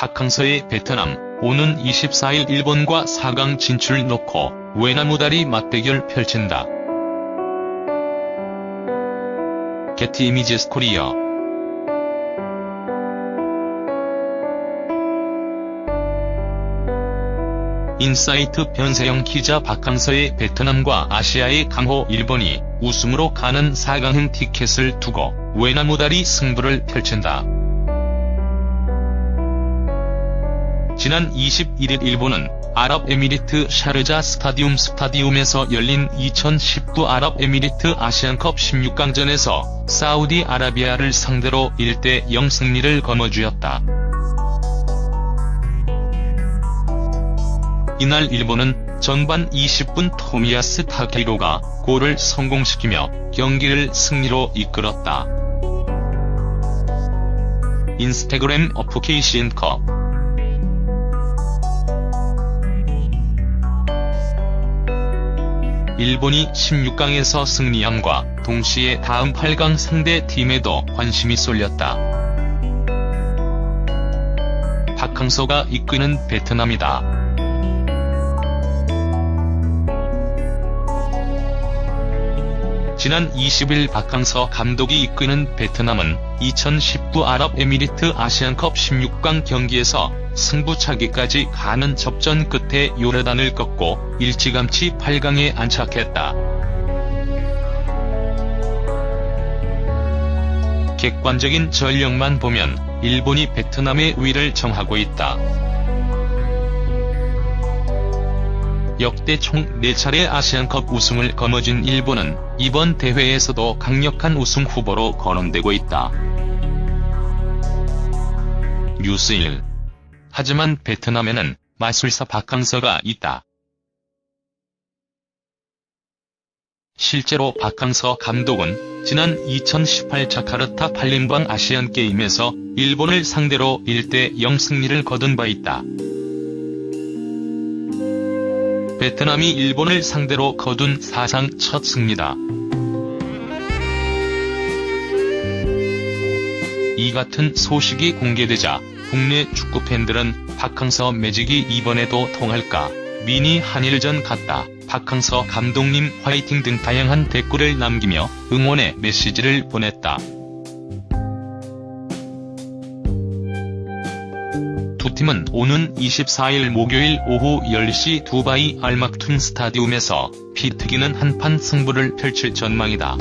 박항서의 베트남, 오는 24일 일본과 4강 진출 놓고 외나무다리 맞대결 펼친다. 게티 이미지스 코리아 인사이트 변세영 기자 박항서의 베트남과 아시아의 강호 일본이 우승으로 가는 4강행 티켓을 두고 외나무다리 승부를 펼친다. 지난 21일 일본은 아랍에미리트 샤르자 스타디움 스타디움에서 열린 2019 아랍에미리트 아시안컵 16강전에서 사우디아라비아를 상대로 1대0 승리를 거머쥐었다. 이날 일본은 전반 20분 토미야스 타케이로가 골을 성공시키며 경기를 승리로 이끌었다. 인스타그램 어플리케이션 컵 일본이 16강에서 승리함과 동시에 다음 8강 상대 팀에도 관심이 쏠렸다. 박항서가 이끄는 베트남이다. 지난 20일 박항서 감독이 이끄는 베트남은 2019 아랍에미리트 아시안컵 16강 경기에서 승부차기까지 가는 접전 끝에 요르단을 꺾고 일찌감치 8강에 안착했다. 객관적인 전력만 보면 일본이 베트남의 위를 정하고 있다. 역대 총 4차례 아시안컵 우승을 거머쥔 일본은 이번 대회에서도 강력한 우승 후보로 거론되고 있다. 뉴스 1 하지만 베트남에는 마술사 박항서가 있다. 실제로 박항서 감독은 지난 2018 자카르타 팔림방 아시안게임에서 일본을 상대로 1대 0 승리를 거둔 바 있다. 베트남이 일본을 상대로 거둔 사상 첫 승리다. 이 같은 소식이 공개되자 국내 축구 팬들은 박항서 매직이 이번에도 통할까? 미니 한일전 같다. 박항서 감독님 화이팅 등 다양한 댓글을 남기며 응원의 메시지를 보냈다. 두 팀은 오는 24일 목요일 오후 10시 두바이 알막툰 스타디움에서 피 튀기는 한판 승부를 펼칠 전망이다.